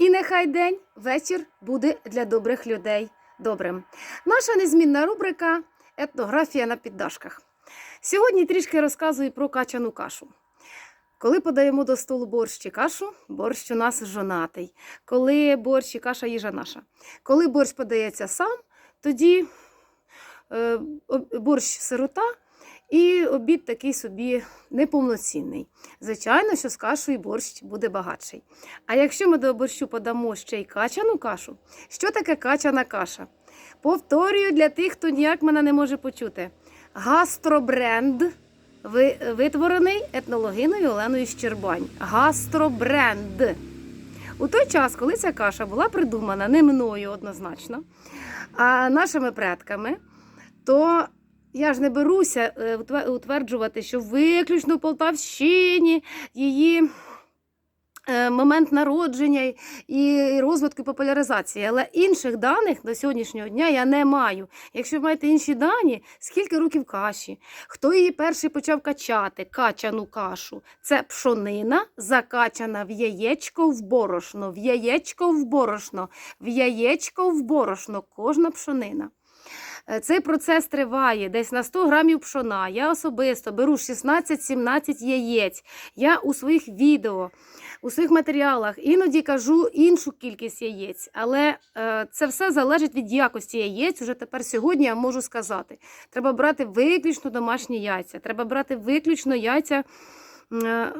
І нехай день, вечір буде для добрих людей добрим. Наша незмінна рубрика етнографія на піддашках. Сьогодні трішки розказую про качану кашу. Коли подаємо до столу борщ чи кашу, борщ у нас жонатий. Коли борщ і каша їжа наша. Коли борщ подається сам, тоді е, борщ сирота і обід такий собі неповноцінний. Звичайно, що з кашою борщ буде багатший. А якщо ми до борщу подамо ще й качану кашу, що таке качана каша? Повторюю для тих, хто ніяк мене не може почути. Гастробренд витворений етнологиною Оленою Щербань. Гастробренд. У той час, коли ця каша була придумана не мною однозначно, а нашими предками, то я ж не беруся е, утверджувати, що виключно в Полтавщині її е, момент народження і розвитку популяризації. Але інших даних до сьогоднішнього дня я не маю. Якщо ви маєте інші дані, скільки років каші, хто її перший почав качати, качану кашу, це пшонина, закачана в яєчко в борошно, в яєчко в борошно, в яєчко в борошно, кожна пшонина. Е, Цей процес триває десь на 100 грамів пшона. Я особисто беру 16-17 яєць. Я у своїх відео, у своїх матеріалах іноді кажу іншу кількість яєць, але е, це все залежить від якості яєць. Уже тепер сьогодні я можу сказати. Треба брати виключно домашні яйця. Треба брати виключно яйця. е,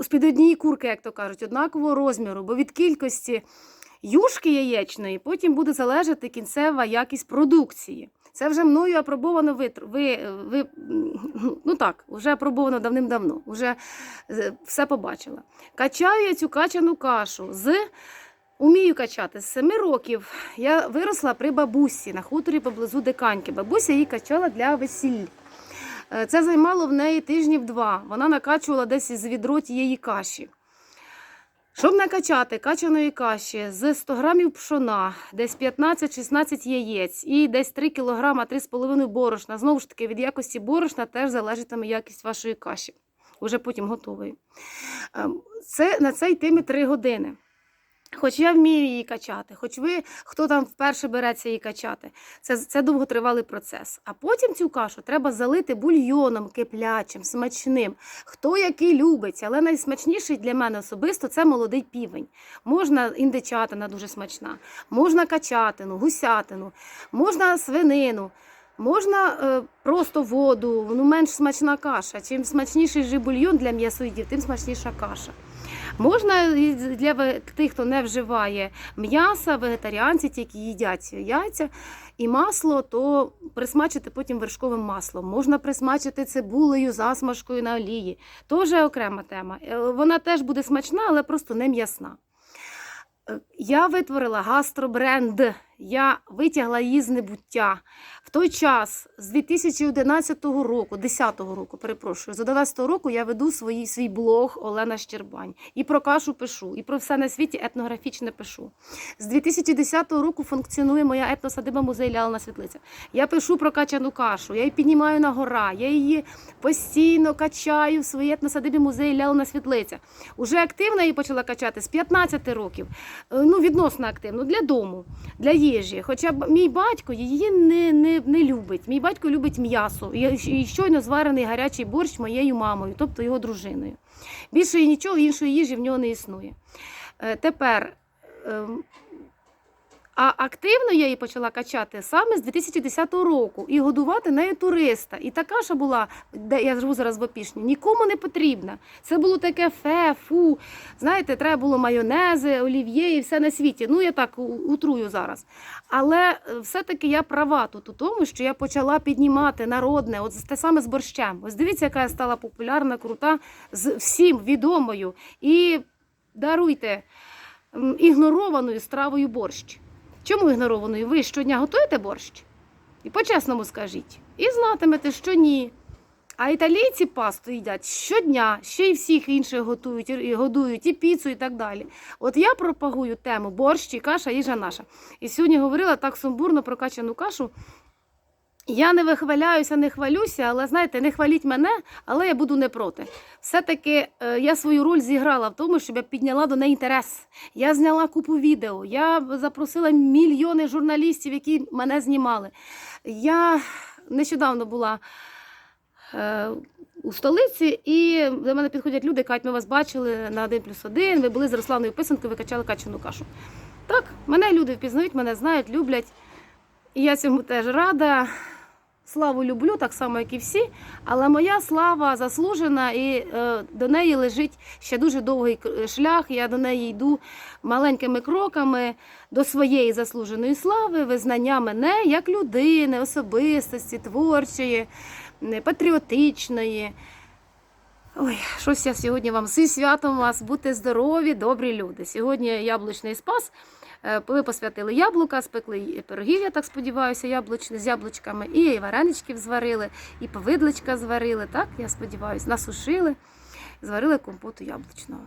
З-під однієї курки, як то кажуть, однакового розміру, бо від кількості юшки яєчної потім буде залежати кінцева якість продукції. Це вже мною апробовано витр... ви, ви, ну так, вже апробовано давним-давно, вже е, все побачила. Качаю я цю качану кашу з. Умію качати з 7 років. Я виросла при бабусі на хуторі поблизу Диканьки. Бабуся її качала для весіль. Е, Це займало в неї тижнів два. Вона накачувала десь із відро тієї каші. Щоб накачати качаної каші з 100 грамів пшона, десь 15-16 яєць і десь 3 кг 3,5 борошна. Знову ж таки, від якості борошна теж залежатиме якість вашої каші, уже потім готової. Ем, Це на це йтиме 3 години. Хоч я вмію її качати, хоч ви, хто там вперше береться її качати, це, це довготривалий процес. А потім цю кашу треба залити бульйоном киплячим, смачним. Хто який любить, але найсмачніший для мене особисто це молодий півень. Можна індичатина дуже смачна, можна качатину, гусятину, можна свинину. Можна е, просто воду, ну менш смачна каша. Чим смачніший же бульйон для м'ясоїдів, тим смачніша каша. Можна для тих, хто не вживає м'яса, вегетаріанці, ті, які їдять яйця і масло, то присмачити потім вершковим маслом. Можна присмачити цибулею, засмажкою на олії. Теж окрема тема. Е, Вона теж буде смачна, але просто не м'ясна. Е, Я витворила гастробренд. Я витягла її з небуття. В той час, з 2011 року, 10-го року, перепрошую, з 11 року я веду свої, свій блог Олена Щербань. І про кашу пишу, і про все на світі етнографічне пишу. З 2010 року функціонує моя етносадиба музей Лялина Світлиця. Я пишу про качану кашу, я її піднімаю на гора, я її постійно качаю в своїй етносадибі музей Лялина Світлиця. Уже активно її почала качати з 15 років. Е, Ну, відносно активно, для дому, для їжі. Хоча мій батько її не, не, не любить. Мій батько любить м'ясо і щойно зварений гарячий борщ моєю мамою, тобто його дружиною. Більше нічого іншої їжі в нього не існує. Е, Тепер. А активно я її почала качати саме з 2010 року і годувати нею туриста. І та каша була, де я живу зараз в Опішні, нікому не потрібна. Це було таке фе, фу. Знаєте, треба було майонези, олів'є і все на світі. Ну, я так утрую зараз. Але е, все-таки я права тут у тому, що я почала піднімати народне, от те саме з борщем. Ось дивіться, яка я стала популярна, крута, з всім відомою. І даруйте ігнорованою стравою борщ. Чому ігнорованою? Ви щодня готуєте борщ? І по-чесному скажіть. І знатимете, що ні. А італійці пасту їдять щодня, ще й всіх інших готують, і годують, і піцу, і так далі. От я пропагую тему борщ і каша, їжа наша. І сьогодні говорила так сумбурно про качану кашу. Я не вихваляюся, не хвалюся, але знаєте, не хваліть мене, але я буду не проти. Все-таки е, я свою роль зіграла в тому, щоб я підняла до неї інтерес. Я зняла купу відео, я запросила мільйони журналістів, які мене знімали. Я нещодавно була е, у столиці, і до мене підходять люди, кажуть, ми вас бачили на 1 плюс 1, ви були з Русланою Писанкою, ви качали качану кашу. Так, мене люди впізнають, мене знають, люблять. І я цьому теж рада. Славу люблю, так само, як і всі, але моя слава заслужена, і е, до неї лежить ще дуже довгий шлях. Я до неї йду маленькими кроками до своєї заслуженої слави, визнання мене як людини, особистості, творчої, патріотичної. Ой, щось я сьогодні вам зі святом вас, будьте здорові, добрі люди. Сьогодні яблучний спас. Е, Ви посвятили яблука, спекли пирогів, я так сподіваюся, яблучні з яблучками, і вареничків зварили, і повидличка зварили, так, я сподіваюся, насушили, зварили компоту яблучного.